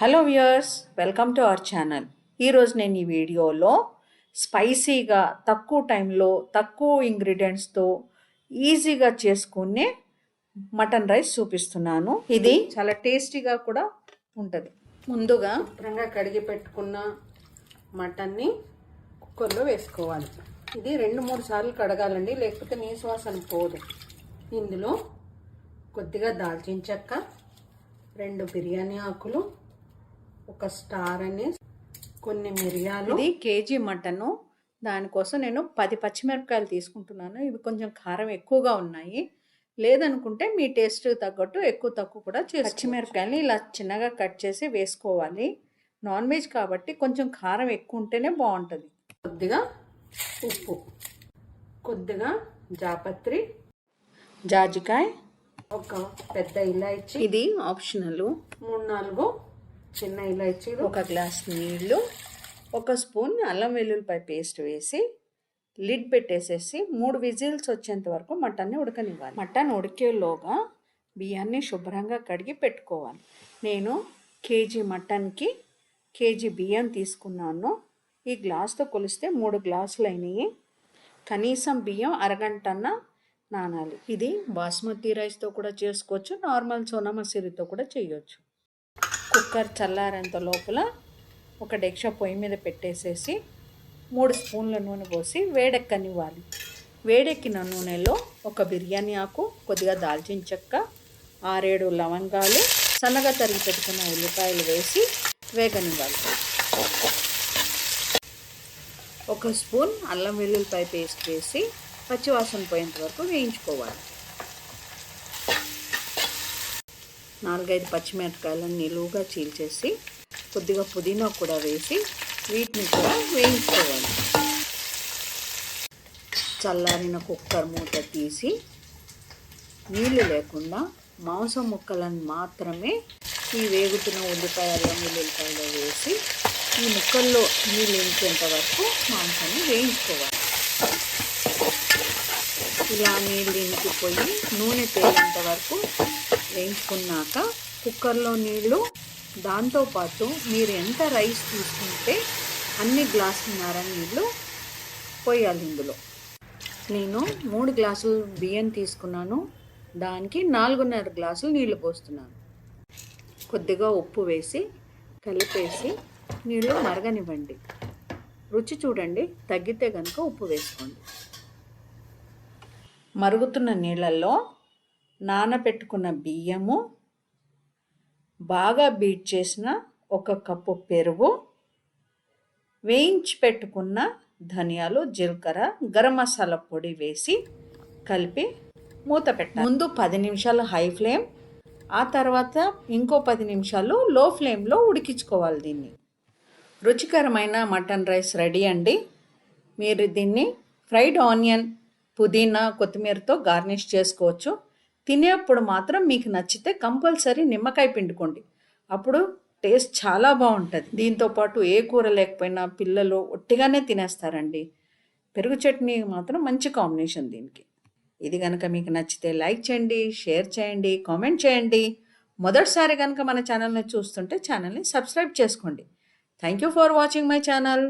Hello viewers welcome to our channel ఈరోజు నేను ఈ వీడియోలో స్పైసీగా తక్కువ టైంలో తక్కువ ఇంగ్రీడియంట్స్తో ఈజీగా చేసుకునే మటన్ రైస్ చూపిస్తున్నాను. ఇది చాలా టేస్టీగా కూడా ఉంటుంది. ముందుగా శుభ్రంగా కడిగి పెట్టుకున్న మటన్ని కుక్కర్లో వేసుకోవాలి. ఇది రెండు మూడు సార్లు కడగాలండి లేకపోతే నీసువాసన పోదు. ఇందులో కొద్దిగా దాల్చిన చెక్క రెండు బిర్యానీ ఆకులు ఒక స్టార్ అని కొన్ని మిరియాలు. ఇది కేజీ మటను. దానికోసం నేను పది పచ్చిమిరపకాయలు తీసుకుంటున్నాను. ఇవి కొంచెం కారం ఎక్కువగా ఉన్నాయి. లేదనుకుంటే మీ టేస్ట్ తగ్గట్టు ఎక్కువ తక్కువ కూడా చేసి పచ్చిమిరపకాయలని ఇలా చిన్నగా కట్ చేసి వేసుకోవాలి. నాన్ వెజ్ కాబట్టి కొంచెం కారం ఎక్కువ ఉంటేనే బాగుంటుంది. కొద్దిగా ఉప్పు కొద్దిగా జాపత్రి జాజికాయ. ఒక పెద్ద ఇలాచి. ఇది ఆప్షనల్. మూడు నాలుగు చిన్న ఇలాచీలు ఒక గ్లాస్ నీళ్ళు ఒక స్పూన్ అల్లం వెల్లుల్లిపాయ పేస్ట్ వేసి లిడ్ పెట్టేసేసి మూడు విజిల్స్ వచ్చేంత వరకు మటన్ని ఉడకనివ్వాలి. మటన్ ఉడికేలోగా బియ్యాన్ని శుభ్రంగా కడిగి పెట్టుకోవాలి. నేను కేజీ మటన్కి కేజీ బియ్యం తీసుకున్నాను. ఈ గ్లాస్తో కొలిస్తే మూడు గ్లాసులు అయినాయి కనీసం బియ్యం అరగంటన్న నానాలి. ఇది బాస్మతి రైస్తో కూడా చేసుకోవచ్చు నార్మల్ సోనా మసూరితో కూడా చేయొచ్చు. కుక్కర్ చల్లారేంత లోపల ఒక డెక్ష పొయ్యి మీద పెట్టేసేసి మూడు స్పూన్ల నూనె పోసి వేడెక్కనివ్వాలి. వేడెక్కిన నూనెలో ఒక బిర్యానీ ఆకు కొద్దిగా దాల్చిన చెక్క ఆరేడు లవంగాలు సన్నగా తరిగి పెట్టుకున్న ఉల్లిపాయలు వేసి వేగనివ్వాలి. ఒక స్పూన్ అల్లం వెల్లుల్లిపాయ పేస్ట్ వేసి పచ్చివాసన పోయేంత వరకు వేయించుకోవాలి. నాలుగైదు పచ్చిమిరపకాయలను నిలువుగా చీల్చేసి కొద్దిగా పుదీనా కూడా వేసి వీటిని కూడా వేయించుకోవాలి. చల్లారిన కుక్కర్ మూత తీసి నీళ్ళు లేకుండా మాంసం ముక్కలను మాత్రమే ఈ వేగుతున్న ఉల్లిపాయలు ఉల్లిపాయలు వేసి ఈ ముక్కల్లో నీళ్ళు ఇంకేంత వరకు మాంసాన్ని వేయించుకోవాలి. ఇలా నీళ్ళు ఇంకిపోయి నూనె తేలేంత వరకు వేయించుకున్నాక కుక్కర్లో నీళ్ళు దాంతోపాటు మీరు ఎంత రైస్ తీసుకుంటే అన్ని గ్లాసున్నర నీళ్ళు పోయాలి ఇందులో. నేను మూడు గ్లాసులు బియ్యం తీసుకున్నాను. దానికి నాలుగున్నర గ్లాసులు నీళ్ళు పోస్తున్నాను. కొద్దిగా ఉప్పు వేసి కలిపేసి నీళ్ళు మరగనివ్వండి. రుచి చూడండి తగ్గితే కనుక ఉప్పు వేసుకోండి. మరుగుతున్న నీళ్ళల్లో నానబెట్టుకున్న బియ్యము బాగా బీట్ చేసిన ఒక కప్పు పెరుగు వేయించి పెట్టుకున్న ధనియాలు జీలకర్ర గరం మసాలా పొడి వేసి కలిపి మూత పెట్టాలి. ముందు పది నిమిషాలు హై ఫ్లేమ్ ఆ తర్వాత ఇంకో పది నిమిషాలు లో ఫ్లేమ్లో ఉడికించుకోవాలి దీన్ని. రుచికరమైన మటన్ రైస్ రెడీ అండి. మీరు దీన్ని ఫ్రైడ్ ఆనియన్ పుదీనా కొత్తిమీరతో గార్నిష్ చేసుకోవచ్చు. తినేప్పుడు మాత్రం మీకు నచ్చితే కంపల్సరీ నిమ్మకాయ పిండుకోండి. అప్పుడు టేస్ట్ చాలా బాగుంటుంది. దీంతో పాటు ఏ కూర లేకపోయినా పిల్లలు ఒట్టిగానే తినేస్తారండి. పెరుగు చట్నీ మాత్రం మంచి కాంబినేషన్ దీనికి. ఇది కనుక మీకు నచ్చితే లైక్ చేయండి షేర్ చేయండి కామెంట్ చేయండి. మొదటిసారి కనుక మన ఛానల్ని చూస్తుంటే ఛానల్ని సబ్స్క్రైబ్ చేసుకోండి. Thank you for watching my channel